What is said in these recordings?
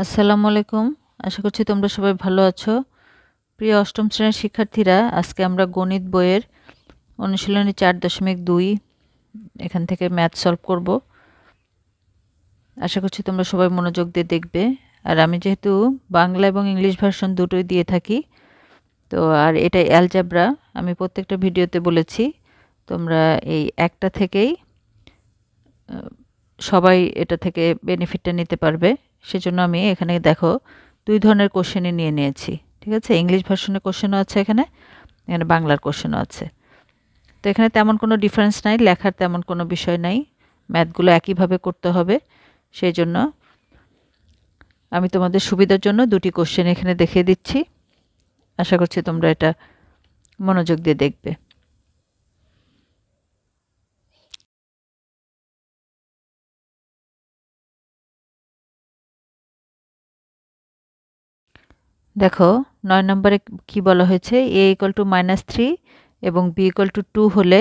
আসসালামু আলাইকুম। আশা করছি তোমরা সবাই ভালো আছো। প্রিয় অষ্টম শ্রেণির শিক্ষার্থীরা, আজকে আমরা গণিত বইয়ের অনুশীলনী চার দশমিক দুই এখান থেকে ম্যাথ সলভ করব। আশা করছি তোমরা সবাই মনোযোগ দিয়ে দেখবে। আর আমি যেহেতু বাংলা এবং ইংলিশ ভার্সন দুটোই দিয়ে থাকি, তো আর এটা অ্যালজাবরা, আমি প্রত্যেকটা ভিডিওতে বলেছি, তোমরা এই একটা থেকেই সবাই এটা থেকে বেনিফিটটা নিতে পারবে। সেজন্য আমি এখানে দেখো দুই ধরনের কোশ্চেনই নিয়ে নিয়েছি, ঠিক আছে? ইংলিশ ভার্সনের কোশ্চেনও আছে এখানে এখানে বাংলার কোশ্চেনও আছে। তো এখানে তেমন কোনো ডিফারেন্স নাই, লেখার তেমন কোনো বিষয় নাই। ম্যাথগুলো একইভাবে করতে হবে। সেই জন্য আমি তোমাদের সুবিধার জন্য দুটি কোশ্চেন এখানে দেখিয়ে দিচ্ছি। আশা করছি তোমরা এটা মনোযোগ দিয়ে দেখবে। দেখো, নয় নম্বরে কি বলা হয়েছে? A equal to minus three এবং বি ইকুয়াল টু টু হলে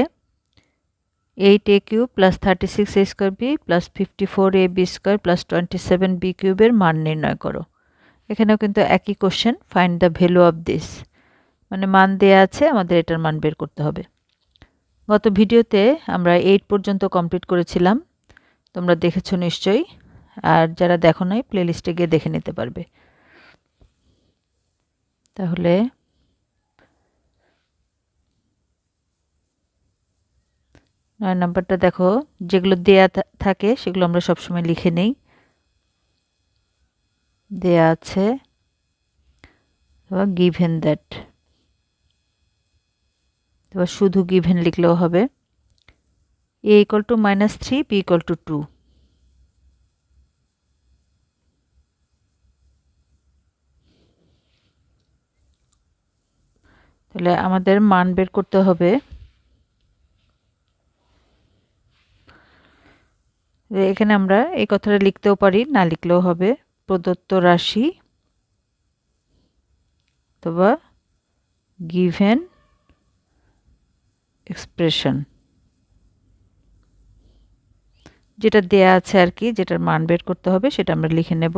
eight A cube plus thirty six A square B plus fifty four A B square plus twenty seven B কিউবের মান নির্ণয় করো। এখানেও কিন্তু একই question find the value of this মানে মান দেয়া আছে, আমাদের এটার মান বের করতে হবে। গত ভিডিওতে আমরা এইট পর্যন্ত কমপ্লিট করেছিলাম। তোমরা দেখেছ নিশ্চয়ই। আর যারা দেখো নাই প্লেলিস্টে গিয়ে দেখে নিতে পারবে। তাহলে নয় নাম্বারটা দেখো, যেগুলো দেয়া থাকে সেগুলো আমরা সবসময় লিখে নেই। দেয়া আছে গিভেন দ্যাট এবার শুধু গিভেন লিখলেও হবে। A equal to minus three B equal to two তাহলে আমাদের মান বের করতে হবে। এখানে আমরা এই কথাটা লিখতেও পারি, না লিখলেও হবে। প্রদত্ত রাশি অথবা গিভেন এক্সপ্রেশন যেটা দেয়া আছে আর কি, যেটার মান বের করতে হবে, সেটা আমরা লিখে নেব।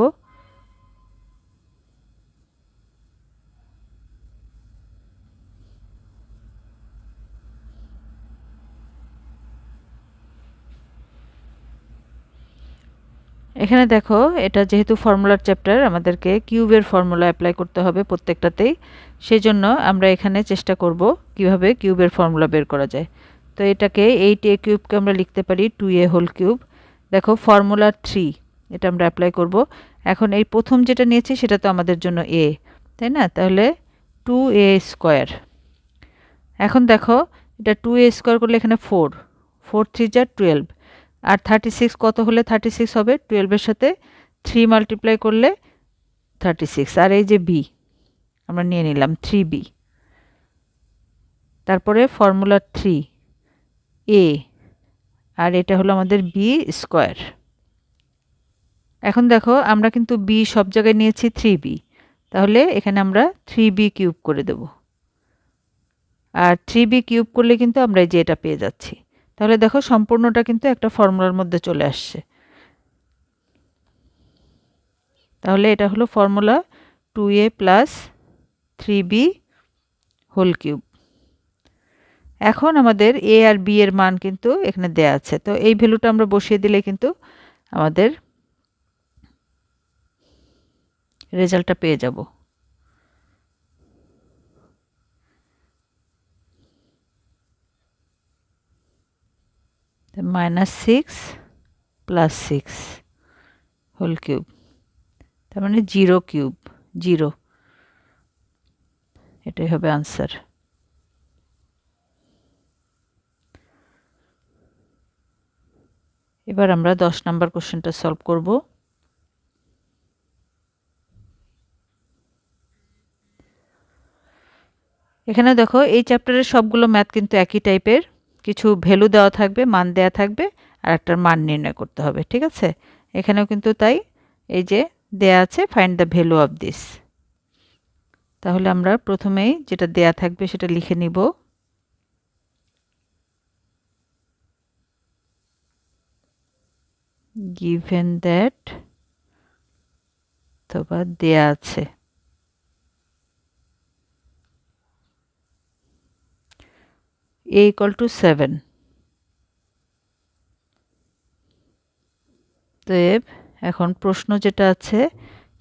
এখানে দেখো, এটা যেহেতু ফর্মুলার চ্যাপ্টার আমাদেরকে কিউবের ফর্মুলা অ্যাপ্লাই করতে হবে প্রত্যেকটাতেই। সেই জন্য আমরা এখানে চেষ্টা করব কীভাবে কিউবের ফর্মুলা বের করা যায়। তো এটাকে এইট এ কিউবকে আমরা লিখতে পারি টু এ হোল কিউব দেখো ফর্মুলা থ্রি এটা আমরা অ্যাপ্লাই করব। এখন এই প্রথম যেটা নিয়েছি, সেটা তো আমাদের জন্য এ তাই না? তাহলে টু এ স্কোয়ার এখন দেখো, এটা টু এ স্কোয়ার করলে এখানে ফোর ফোর থ্রি যা টুয়েলভ আর থার্টি সিক্স কত হলে থার্টি সিক্স হবে টুয়েলভের সাথে থ্রি মাল্টিপ্লাই করলে থার্টি সিক্স আর এই যে বি আমরা নিয়ে নিলাম থ্রি বি তারপরে ফর্মুলা থ্রি এ আর এটা হলো আমাদের বি স্কোয়ার এখন দেখো, আমরা কিন্তু বি সব জায়গায় নিয়েছি থ্রি বি তাহলে এখানে আমরা থ্রি বি কিউব করে দেব। আর থ্রি বি কিউব করলে কিন্তু আমরা এই যে এটা পেয়ে যাচ্ছি। তাহলে দেখো সম্পূর্ণটা কিন্তু একটা ফর্মুলার মধ্যে চলে আসছে। তাহলে এটা হলো formula two a plus three b whole cube. এখন আমাদের এ আর বি এর মান কিন্তু এখানে দেয়া আছে। তো এই ভ্যালুটা আমরা বসিয়ে দিলে কিন্তু আমাদের রেজাল্টটা পেয়ে যাব। Minus six plus six whole cube তার মানে জিরো কিউব জিরো এটাই হবে আনসার এবার আমরা দশ নম্বর কোশ্চেনটা সলভ করব। এখানে দেখো, এই চ্যাপ্টারের সবগুলো ম্যাথ কিন্তু একই টাইপের কিছু ভ্যালু দেওয়া থাকবে, মান দেওয়া থাকবে, আর একটার মান নির্ণয় করতে হবে, ঠিক আছে? এখানেও কিন্তু তাই, এই যে দেয়া আছে find the value of this তাহলে আমরা প্রথমেই যেটা দেয়া থাকবে সেটা লিখে নিব। given that, অথবা দেয়া আছে। এ ইকুয়াল টু সেভেন তো এখন প্রশ্ন যেটা আছে,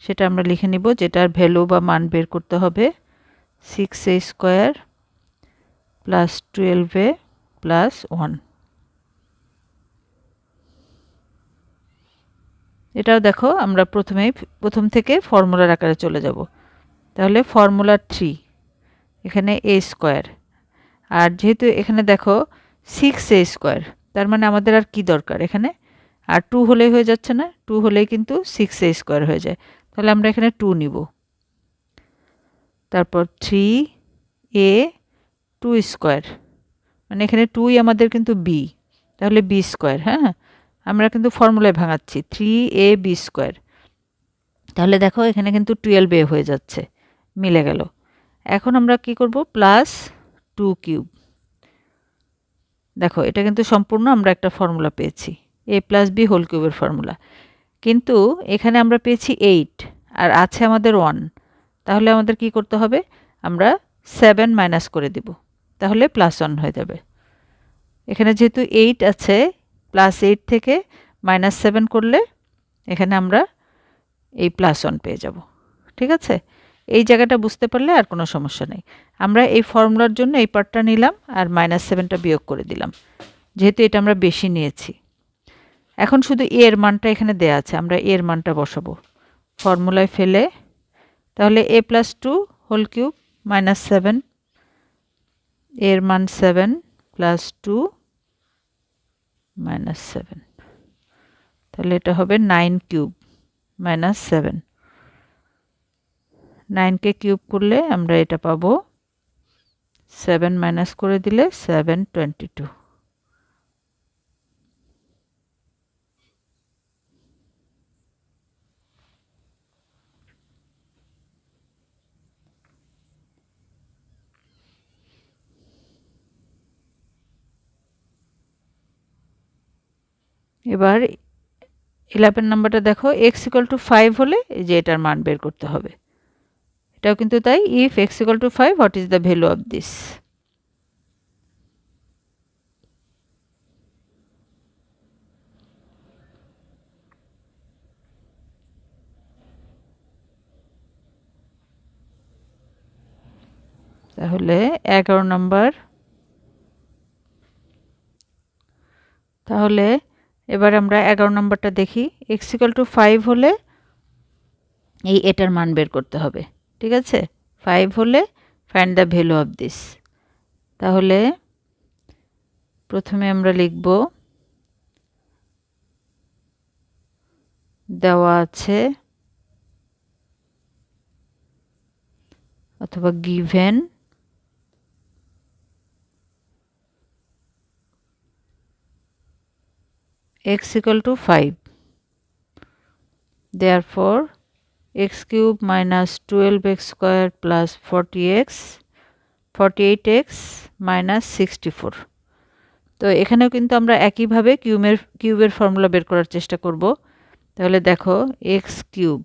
সেটা আমরা লিখে নিব, যেটার ভ্যালু বা মান বের করতে হবে। Six a square plus twelve plus one এটাও দেখো, আমরা প্রথমেই, প্রথম থেকে ফর্মুলার আকারে চলে যাব। তাহলে ফর্মুলা থ্রি এখানে এ স্কোয়ার আর যেহেতু এখানে দেখো সিক্স এ স্কোয়ার তার মানে আমাদের আর কি দরকার এখানে? আর টু হলেই হয়ে যাচ্ছে না? টু হলেই কিন্তু সিক্স এ স্কোয়ার হয়ে যায়। তাহলে আমরা এখানে টু নিব। তারপর থ্রি এ টু স্কোয়ার মানে এখানে টুই আমাদের কিন্তু বি তাহলে বি স্কোয়ার হ্যাঁ? আমরা কিন্তু ফর্মুলায় ভাঙাচ্ছি থ্রি এ বি স্কোয়ার তাহলে দেখো এখানে কিন্তু টুয়েলভ এ হয়ে যাচ্ছে, মিলে গেল। এখন আমরা কি করব? Plus two cube. দেখো, এটা কিন্তু সম্পূর্ণ আমরা একটা ফর্মুলা পেয়েছি। এ প্লাস বি হোল কিউবের ফর্মুলা। কিন্তু এখানে আমরা পেয়েছি এইট আর আছে আমাদের ওয়ান। তাহলে আমাদের কি করতে হবে? আমরা সেভেন মাইনাস করে দিব। তাহলে প্লাস ওয়ান হয়ে যাবে। এখানে যেহেতু এইট আছে, প্লাস এইট থেকে মাইনাস সেভেন করলে এখানে আমরা এই প্লাস ওয়ান পেয়ে যাব। ঠিক আছে? এই জায়গাটা বুঝতে পারলে আর কোনো সমস্যা নেই। আমরা এই ফর্মুলার জন্য এই পার্টটা নিলাম আর মাইনাস সেভেনটা বিয়োগ করে দিলাম। যেহেতু এটা আমরা বেশি নিয়েছি। এখন শুধু এ এর মানটা এখানে দেয়া আছে, আমরা এর মানটা বসাবো। ফর্মুলায় ফেলে, তাহলে a plus two whole cube minus seven এর মান seven plus two minus seven তাহলে এটা হবে নাইন কিউব মাইনাস সেভেন নাইনকে কিউব করলে আমরা এটা পাবো সেভেন মাইনাস করে দিলে সেভেন টোয়েন্টি টু। এবার ইলেভেন নাম্বারটা দেখো এক্স ইকাল টু ফাইভ হলে যে এটার মান বের করতে হবে। এটাও কিন্তু তাই if x equal to five what is the value of this তাহলে এগারো নম্বর তাহলে এবার আমরা এগারো নম্বরটা দেখি। এক্সিক্যাল টু ফাইভ হলে এই এটার মান বের করতে হবে। ঠিক আছে ফাইভ হলে find the value of this তাহলে প্রথমে আমরা লিখব দেওয়া আছে অথবা given x equal to 5. Therefore, x cube minus 12x square plus 40x 48x minus 64 তো এখানেও কিন্তু আমরা একইভাবে কিউবের কিউবের ফর্মুলা বের করার চেষ্টা করব। তাহলে দেখো, এক্স কিউব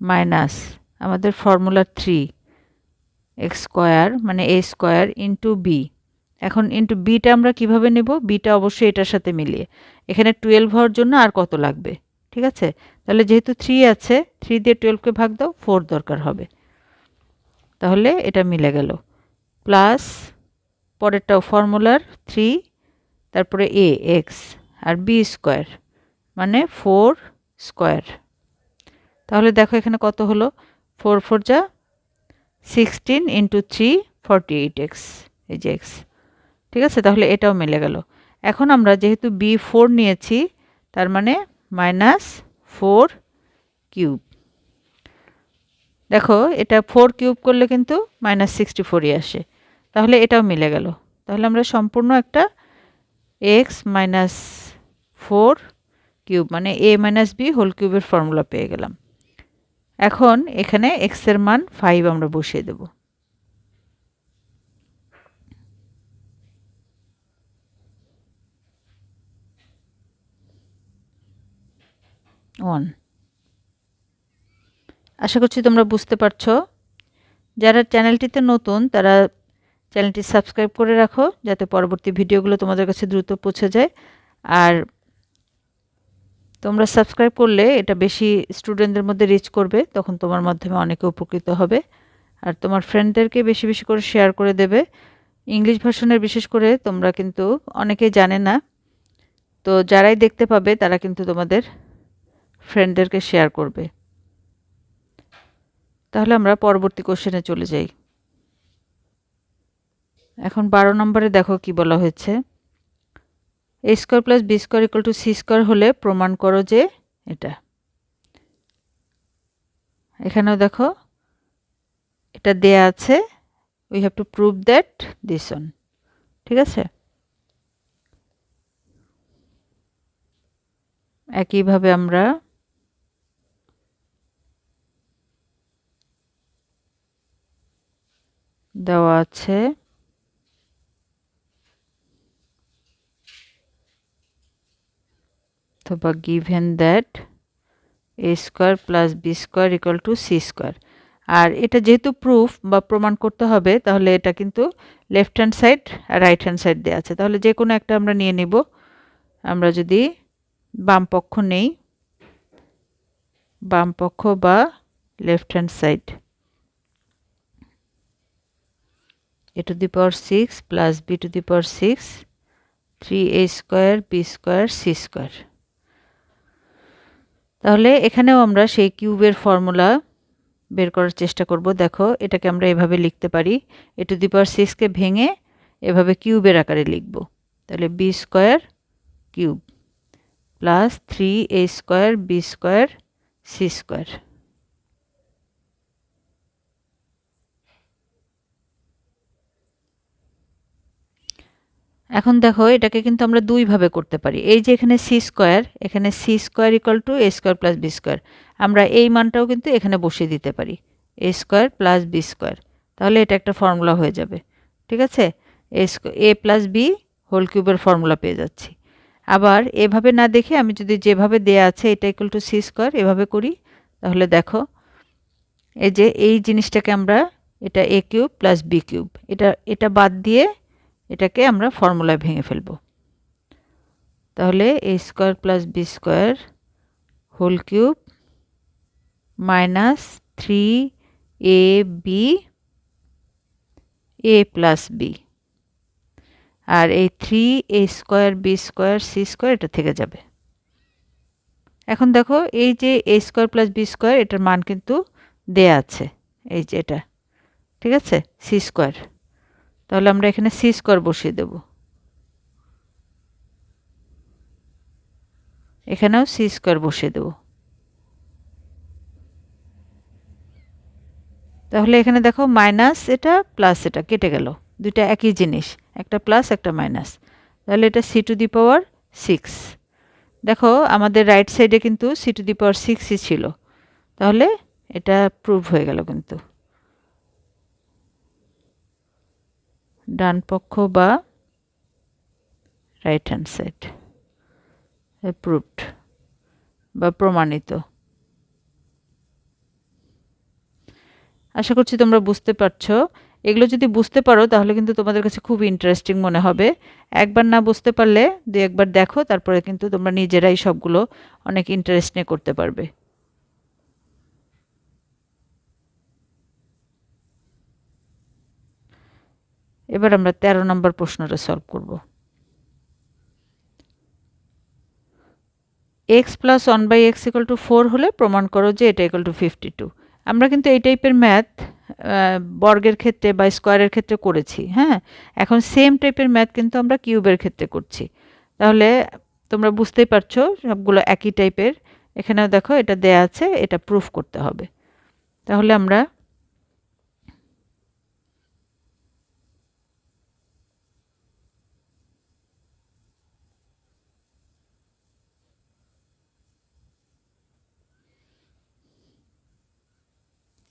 মাইনাস আমাদের ফর্মুলা থ্রি এক্স স্কোয়ার মানে এ স্কোয়ার ইন্টু বি। এখন ইন্টু বিটা আমরা কীভাবে নেব? বিটা অবশ্যই এটার সাথে মিলিয়ে। এখানে টুয়েলভ হওয়ার জন্য আর কত লাগবে? ঠিক আছে? তাহলে যেহেতু থ্রি আছে থ্রি দিয়ে টুয়েলভকে ভাগ দাও ফোর দরকার হবে। তাহলে এটা মিলে গেল। প্লাস পরেরটাও ফর্মুলার থ্রি তারপরে এ এক্স আর বি স্কোয়ার মানে ফোর স্কোয়ার তাহলে দেখো এখানে কত হলো? ফোর ফোর যা sixteen into three forty eight x এই যে এক্স ঠিক আছে? তাহলে এটাও মিলে গেল। এখন আমরা যেহেতু বি ফোর নিয়েছি, তার মানে মাইনাস ফোর কিউব। দেখো, এটা ফোর কিউব করলে কিন্তু মাইনাস সিক্সটি ফোরই আসে। তাহলে এটাও মিলে গেল। তাহলে আমরা সম্পূর্ণ একটা এক্স মাইনাস ফোর কিউব মানে এ মাইনাস বি হোল কিউবের ফর্মুলা পেয়ে গেলাম। এখন এখানে এক্সের মান ফাইভ আমরা বসিয়ে দেবো। ওয়ান আশা করছি তোমরা বুঝতে পারছ। যারা চ্যানেলটিতে নতুন, তারা চ্যানেলটি সাবস্ক্রাইব করে রাখো, যাতে পরবর্তী ভিডিওগুলো তোমাদের কাছে দ্রুত পৌঁছে যায়। আর তোমরা সাবস্ক্রাইব করলে এটা বেশি স্টুডেন্টদের মধ্যে রিচ করবে, তখন তোমার মাধ্যমে অনেকে উপকৃত হবে। আর তোমার ফ্রেন্ডদেরকে বেশি বেশি করে শেয়ার করে দেবে। ইংলিশ ভার্সনের বিশেষ করে তোমরা কিন্তু অনেকেই জানে না। তো যারাই দেখতে পাবে, তারা কিন্তু তোমাদের ফ্রেন্ডদেরকে শেয়ার করবে। তাহলে আমরা পরবর্তী কোশ্চেনে চলে যাই। এখন বারো নম্বরে দেখো কি বলা হয়েছে। A square plus b square equal to c square হলে প্রমাণ করো যে এটা। এখানেও দেখো, এটা দেয়া আছে we have to prove that this one ঠিক আছে? একইভাবে আমরা দেওয়া আছে। অথবা given that a square plus b square equal to c square আর এটা যেহেতু প্রুফ বা প্রমাণ করতে হবে, তাহলে এটা কিন্তু লেফট হ্যান্ড সাইড আর রাইট হ্যান্ড সাইড দেওয়া আছে। তাহলে যে কোনো একটা আমরা নিয়ে নেব। আমরা যদি বাম পক্ষ নেই, বাম পক্ষ বা left hand side a to the power six plus b to the power six three a square b square c square তাহলে এখানেও আমরা সেই কিউবের ফর্মুলা বের করার চেষ্টা করব। দেখো, এটাকে আমরা এভাবে লিখতে পারি। এ টু দি পাওয়ার সিক্সকে ভেঙে এভাবে কিউবের আকারে লিখব। তাহলে b square cube plus three a square b square c square এখন দেখো, এটাকে কিন্তু আমরা দুইভাবে করতে পারি। এই যে এখানে সি স্কোয়ার এখানে c square equal to a square plus b square আমরা এই মানটাও কিন্তু এখানে বসিয়ে দিতে পারি। A square plus b square তাহলে এটা একটা ফর্মুলা হয়ে যাবে। ঠিক আছে? A a plus b whole কিউবের ফর্মুলা পেয়ে যাচ্ছি। আবার এভাবে না দেখে আমি যদি যেভাবে দেয়া আছে এটা ইকুয়াল টু সি স্কোয়ার এভাবে করি, তাহলে দেখো, এই যে এই জিনিসটাকে আমরা, এটা a cube plus b cube এটা এটা বাদ দিয়ে এটাকে আমরা ফর্মুলায় ভেঙে ফেলব। তাহলে a square plus b square whole cube minus three a b a plus b আর এই three a square b square c square এটা থেকে যাবে। এখন দেখো এই যে a square plus b square এটার মান কিন্তু দেয়া আছে, এই যে এটা, ঠিক আছে? সি স্কোয়ার তাহলে আমরা এখানে সি স্কোয়ার বসিয়ে দেব। এখানেও সি স্কোয়ার বসিয়ে দেব। তাহলে এখানে দেখো মাইনাস এটা প্লাস এটা কেটে গেল। দুইটা একই জিনিস, একটা প্লাস, একটা মাইনাস। তাহলে এটা c to the power six. দেখো আমাদের রাইট সাইডে কিন্তু সি টু দি পাওয়ার সিক্সই ছিল। তাহলে এটা প্রুভ হয়ে গেল কিন্তু। ডান পক্ষ বা রাইট হ্যান্ড সাইড অ্যাপ্রুভড বা প্রমাণিত। আশা করছি তোমরা বুঝতে পারছ। এগুলো যদি বুঝতে পারো, তাহলে কিন্তু তোমাদের কাছে খুব ইন্টারেস্টিং মনে হবে। একবার না বুঝতে পারলে দু একবার দেখো, তারপরে কিন্তু তোমরা নিজেরাই সবগুলো অনেক ইন্টারেস্ট নিয়ে করতে পারবে। এবার আমরা ১৩ নম্বর প্রশ্নটা সলভ করব। X plus one by x equal to four হলে প্রমাণ করো যে এটা ইকাল টু ফিফটি টু আমরা কিন্তু এই টাইপের ম্যাথ বর্গের ক্ষেত্রে বা স্কোয়ারের ক্ষেত্রে করেছি হ্যাঁ? এখন সেম টাইপের ম্যাথ কিন্তু আমরা কিউবের ক্ষেত্রে করছি। তাহলে তোমরা বুঝতেই পারছ সবগুলো একই টাইপের এখানেও দেখো এটা দেয়া আছে, এটা প্রুফ করতে হবে। তাহলে আমরা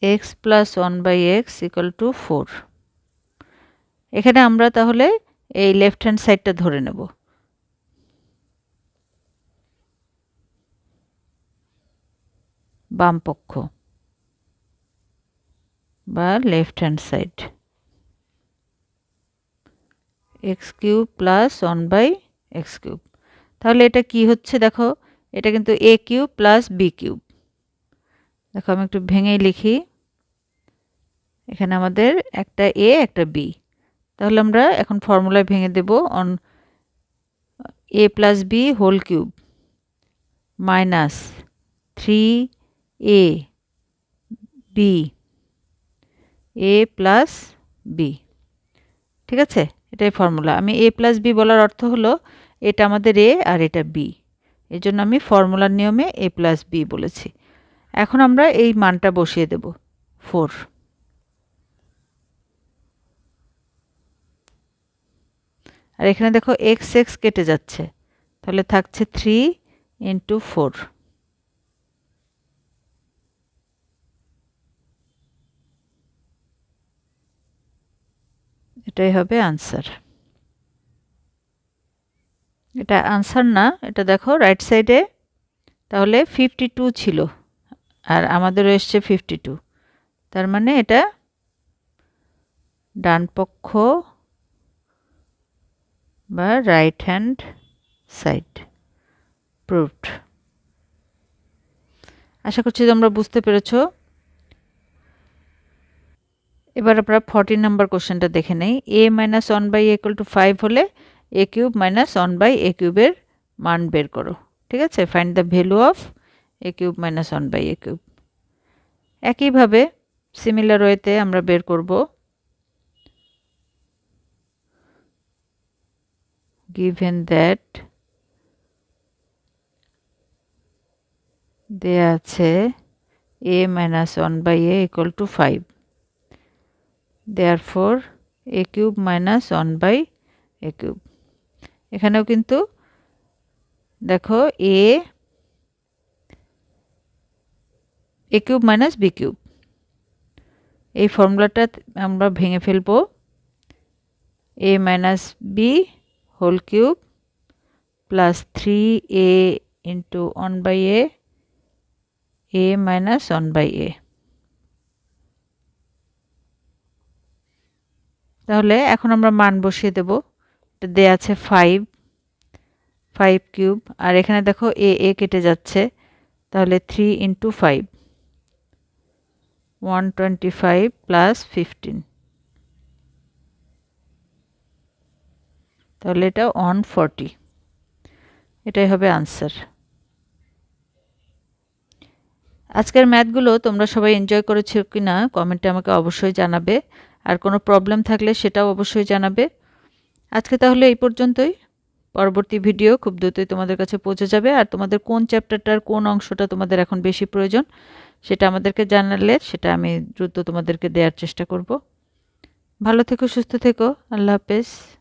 x plus one by x equal to four এখানে আমরা তাহলে এই লেফট হ্যান্ড সাইডটা ধরে নেব। বাম পক্ষ বা left hand side x cube plus one by x cube তাহলে এটা কি হচ্ছে দেখো? এটা কিন্তু a cube plus b cube দেখো, আমি একটু ভেঙেই লিখি। এখানে আমাদের একটা এ একটা বি তাহলে আমরা এখন ফর্মুলায় ভেঙে দেব on a plus b whole cube minus three a b a plus b ঠিক আছে? এটাই ফর্মুলা আমি এ প্লাস বি বলার অর্থ হলো, এটা আমাদের এ আর এটা বি এই জন্য আমি ফর্মুলার নিয়মে এ প্লাস বি বলেছি। এখন আমরা এই মানটা বসিয়ে দেব ফোর আর এখানে দেখো এক্স এক্স কেটে যাচ্ছে, তাহলে থাকছে থ্রি ইন্টু ফোর এটাই হবে আনসার এটা আনসার না, এটা দেখো রাইট সাইডে তাহলে ফিফটি টু ছিল। আর আমাদেরও এসছে ফিফটি টু তার মানে এটা ডান পক্ষ বা রাইট হ্যান্ড সাইড প্রুভড আশা করছি তোমরা বুঝতে পেরেছ। এবার আমরা ফর্টি নাম্বার কোশ্চেনটা দেখে নেই। A minus one by equal to five হলে a cube minus one by a কিউবের মান বের করো। ঠিক আছে? Find the value of a cube minus one by a cube একইভাবে সিমিলার ওয়েতে আমরা বের করব given that দেয়া আছে a minus 1 by a equal to 5 therefore a cube minus 1 by a cube এখানেও কিন্তু দেখো a a cube minus b cube এই ফর্মুলাটা আমরা ভেঙে ফেলব। A minus b whole cube plus three a into one by a a minus one by a তাহলে এখন আমরা মান বসিয়ে দেব। এটা দেয়া আছে ফাইভ ফাইভ কিউব আর এখানে দেখো এ এ কেটে যাচ্ছে। তাহলে three into five one twenty five plus fifteen তাহলে এটা ওয়ান ফর্টি এটাই হবে আনসার আজকের ম্যাথগুলো তোমরা সবাই এনজয় করেছ কি না কমেন্টে আমাকে অবশ্যই জানাবে। আর কোনো প্রবলেম থাকলে সেটাও অবশ্যই জানাবে। আজকে তাহলে এই পর্যন্তই। পরবর্তী ভিডিও খুব দ্রুতই তোমাদের কাছে পৌঁছে যাবে। আর তোমাদের কোন চ্যাপ্টারটার কোন অংশটা তোমাদের এখন বেশি প্রয়োজন সেটা আমাদেরকে জানালে সেটা আমি দ্রুত তোমাদেরকে দেওয়ার চেষ্টা করব। ভালো থেকো, সুস্থ থেকো। আল্লাহ হাফেজ।